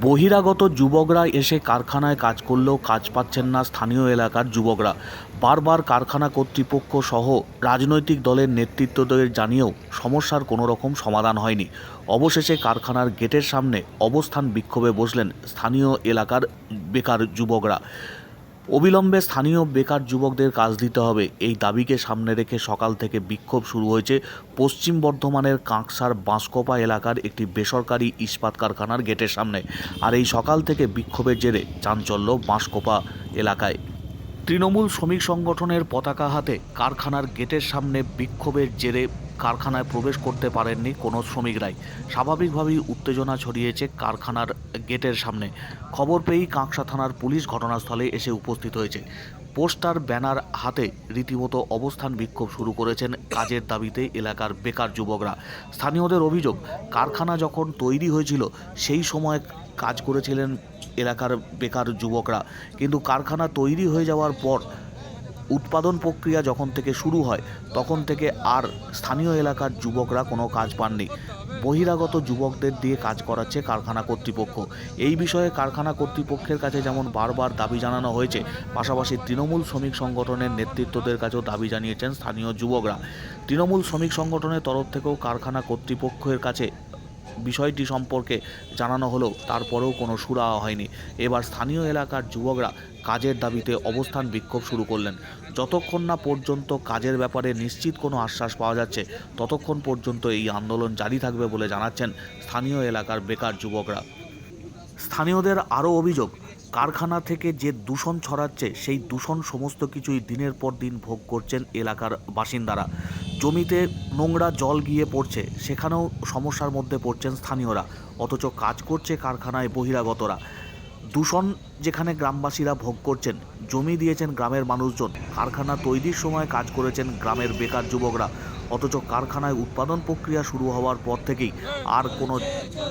বহিরাগত যুবকরা এসে কারখানায় কাজ করলেও কাজ পাচ্ছেন না স্থানীয় এলাকার যুবকরা। বারবার কারখানা কর্তৃপক্ষ সহ রাজনৈতিক দলের নেতৃত্বদের জানিয়েও সমস্যার কোনো রকম সমাধান হয়নি। অবশেষে কারখানার গেটের সামনে অবস্থান বিক্ষোভে বসলেন স্থানীয় এলাকার বেকার যুবকরা। অবিলম্বে স্থানীয় বেকার যুবকদের কাজ দিতে হবে। এই দাবিকে সামনে রেখে সকাল থেকে বিক্ষোভ শুরু হয়েছে পশ্চিম বর্ধমানের কাঁকসার বাঁশকোপা এলাকার একটি বেসরকারি ইস্পাত কারখানার গেটের সামনে। আর এই সকাল থেকে বিক্ষোভের জেরে চাঞ্চল্য বাঁশকোপা এলাকায়। তৃণমূল শ্রমিক সংগঠনের পতাকা হাতে কারখানার গেটের সামনে বিক্ষোভের জেরে কারখানায় প্রবেশ করতে পারেননি কোনো শ্রমিকরাই। স্বাভাবিকভাবেই উত্তেজনা ছড়িয়েছে কারখানার গেটের সামনে। খবর পেয়েই কাঁকসা থানার পুলিশ ঘটনাস্থলে এসে উপস্থিত হয়েছে। পোস্টার, ব্যানার হাতে রীতিমতো অবস্থান বিক্ষোভ শুরু করেছেন কাজের দাবিতে এলাকার বেকার যুবকরা। স্থানীয়দের অভিযোগ, কারখানা যখন তৈরি হয়েছিল, সেই সময় কাজ করেছিলেন এলাকার বেকার যুবকরা। কিন্তু কারখানা তৈরি হয়ে যাওয়ার পর উৎপাদন প্রক্রিয়া যখন থেকে শুরু হয়, তখন থেকে আর স্থানীয় এলাকার যুবকরা কোনো কাজ পাননি। বহিরাগত যুবকদের দিয়ে কাজ করাচ্ছে কারখানা কর্তৃপক্ষ। এই বিষয়ে কারখানা কর্তৃপক্ষের কাছে যেমন বারবার দাবি জানানো হয়েছে, পাশাপাশি তৃণমূল শ্রমিক সংগঠনের নেতৃত্বদের কাছেও দাবি জানিয়েছেন স্থানীয় যুবকরা। তৃণমূল শ্রমিক সংগঠনের তরফ থেকেও কারখানা কর্তৃপক্ষের কাছে বিষয়টি সম্পর্কে জানানো হলেও তারপরেও কোনো সুরা হয়নি। এবার স্থানীয় এলাকার যুবকরা কাজের দাবিতে অবস্থান বিক্ষোভ শুরু করলেন। যতক্ষণ না পর্যন্ত কাজের ব্যাপারে নিশ্চিত কোনো আশ্বাস পাওয়া যাচ্ছে, ততক্ষণ পর্যন্ত এই আন্দোলন জারি থাকবে বলে জানাচ্ছেন স্থানীয় এলাকার বেকার যুবকরা। স্থানীয়দের আরও অভিযোগ কারখানা থেকে যে দূষণ ছড়াচ্ছে, সেই দূষণ সমস্ত কিছুই দিনের পর দিন ভোগ করছেন এলাকার বাসিন্দারা। জমিতে নোংরা জল গিয়ে পড়ছে, সেখানেও সমস্যার মধ্যে পড়ছেন স্থানীয়রা। অথচ কাজ করছে কারখানায় বহিরাগতরা। দূষণ যেখানে গ্রামবাসীরা ভোগ করছেন, জমি দিয়েছেন গ্রামের মানুষজন। কারখানা তৈরির সময় কাজ করেছেন গ্রামের বেকার যুবকরা। অথচ কারখানায় উৎপাদন প্রক্রিয়া শুরু হওয়ার পর থেকেই আর কোনো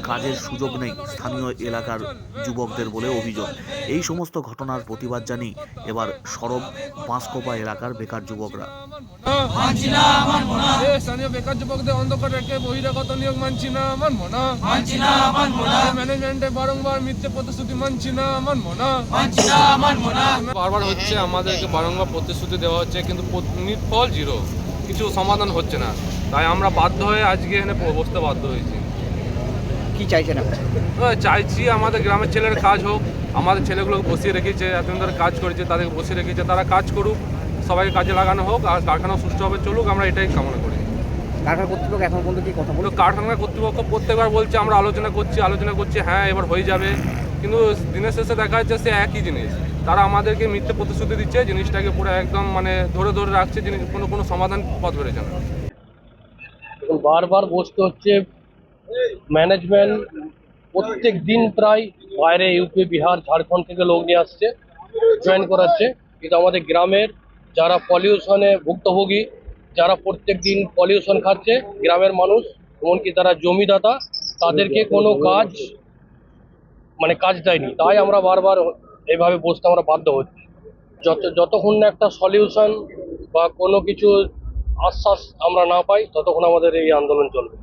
কাজের সুযোগ নেই স্থানীয় এলাকার যুবকদের বলে অভিযোগ। এই সমস্ত ঘটনার প্রতিবাদ জানিয়ে এবার সরব বাঁশকোপা এলাকার বেকার যুবকরা। মানছি না মানবো না এ স্থানীয় বেকার যুবকদের অন্ধকার রেখে বহিরাগত নিয়োগ মানছি না মানছি ম্যানেজমেন্টে বারংবার মিথ্যে প্রতিশ্রুতি মানছি না মানছি মানবো না বারবার হচ্ছে আমাদেরকে বারংবার প্রতিশ্রুতি দেওয়া হচ্ছে কিন্তু ফল জিরো। কিছু সমাধান হচ্ছে না। তাই আমরা বাধ্য হয়ে আজকে এখানে বসতে বাধ্য হয়েছি। কি চাইছেন চাইছি আমাদের গ্রামের ছেলের কাজ হোক আমাদের ছেলেগুলোকে বসিয়ে রেখেছে এতদিন ধরে কাজ করেছে তাদেরকে বসিয়ে রেখেছে তারা কাজ করুক সবাইকে কাজে লাগানো হোক আর কারখানা সুষ্ঠুভাবে চলুক আমরা এটাই কামনা করি। কারখানা কর্তৃপক্ষ এখন পর্যন্ত কি কথা কারখানা কর্তৃপক্ষ প্রত্যেকবার বলছে আমরা আলোচনা করছি আলোচনা করছি হ্যাঁ এবার হয়ে যাবে। কিন্তু দিনের শেষে দেখা যাচ্ছে সে একই জিনিস। তারা আমাদেরকে মিথ্যে প্রতিশ্রুতি দিচ্ছে, জিনিসটাকে পুরো একদম মানে ধরে ধরে রাখছে, জিনিস কোনো কোনো সমাধান পথ বেরোচ্ছে না। বারবার বসতে হচ্ছে ম্যানেজমেন্ট প্রত্যেক দিন প্রায় বাইরে ইউপি বিহার, ঝাড়খণ্ড থেকে লোক নিয়ে আসছে জয়েন করাচ্ছে। কিন্তু আমাদের গ্রামের যারা পলিউশনে ভুক্তভোগী, যারা প্রত্যেক দিন পলিউশন খাচ্ছে, গ্রামের মানুষ, এমনকি তারা জমিদাতা, তাদেরকে কোনো কাজ মানে কাজ দেয়নি। তাই আমরা বারবার এইভাবে বসতে আমরা বাধ্য হচ্ছি। যত যতক্ষণ না একটা সলিউশন বা কোনো কিছু আশ্বাস আমরা না পাই, ততক্ষণ আমাদের এই আন্দোলন চলবে।